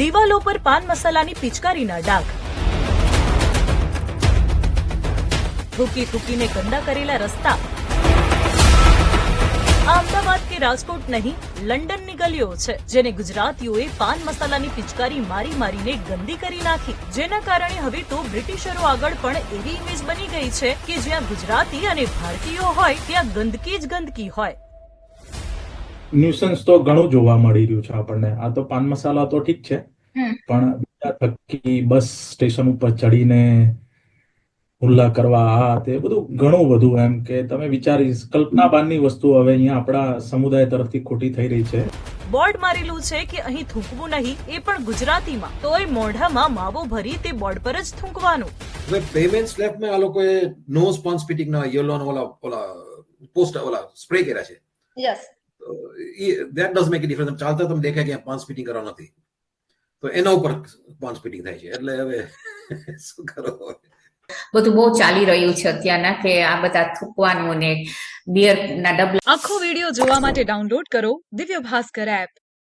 દિવાલો પર પાન મસાલાની પિચકારીના ડાઘ. થૂકી થૂકીને ગંદા કરેલા રસ્તા. અમદાવાદ કે રાજકોટ નહીં, લંડનની ગલીઓ છે, જેને ગુજરાતીઓએ પાન મસાલાની પિચકારી મારી મારીને ગંદી કરી નાખી. જેના કારણે હવે તો બ્રિટિશરો આગળ પણ એવી ઇમેજ બની ગઈ છે કે જ્યાં ગુજરાતી અને ભારતીયો હોય, ત્યાં ગંદકી જ ગંદકી હોય. ન્યુસન્સ તો ઘણું જોવા મળી રહ્યું છે આપણને. આ તો પાન મસાલા તો ઠીક છે પણ બીજા થકી બસ સ્ટેશન ઉપર ચડીને હુલ્લા કરવા આ તે બધું ઘણું બધું એમ કે તમે વિચારી કલ્પના બહારની વસ્તુ હવે અહીંયા આપણા સમુદાય તરફથી ખોટી થઈ રહી છે. બોર્ડ મારેલું છે કે અહીં થૂંકવું નહીં એ પણ ગુજરાતીમાં. તોય મોઢામાં માવો ભરી તે બોર્ડ પર જ થૂંકવાનું. હવે પેમેન્ટ સ્લેબમાં આ લોકોએ નો સ્પોન્સ ફિટિંગ ના યલો ઓલા ઓલા પોસ્ટ ઓલા સ્પ્રે કર્યા છે. Yes. That does make difference ચાલતા તમે દેખાય કે પાંચ ફિટિંગ કરવા નથી. તો એના ઉપર પાંચ ફિટિંગ થાય છે. એટલે હવે શું કરો બધું બહુ ચાલી રહ્યું છે અત્યારના કે આ બધા થૂકવાનું ને બિયરના ડબલા આખો વીડિયો જોવા માટે ડાઉનલોડ કરો દિવ્ય ભાસ્કર એપ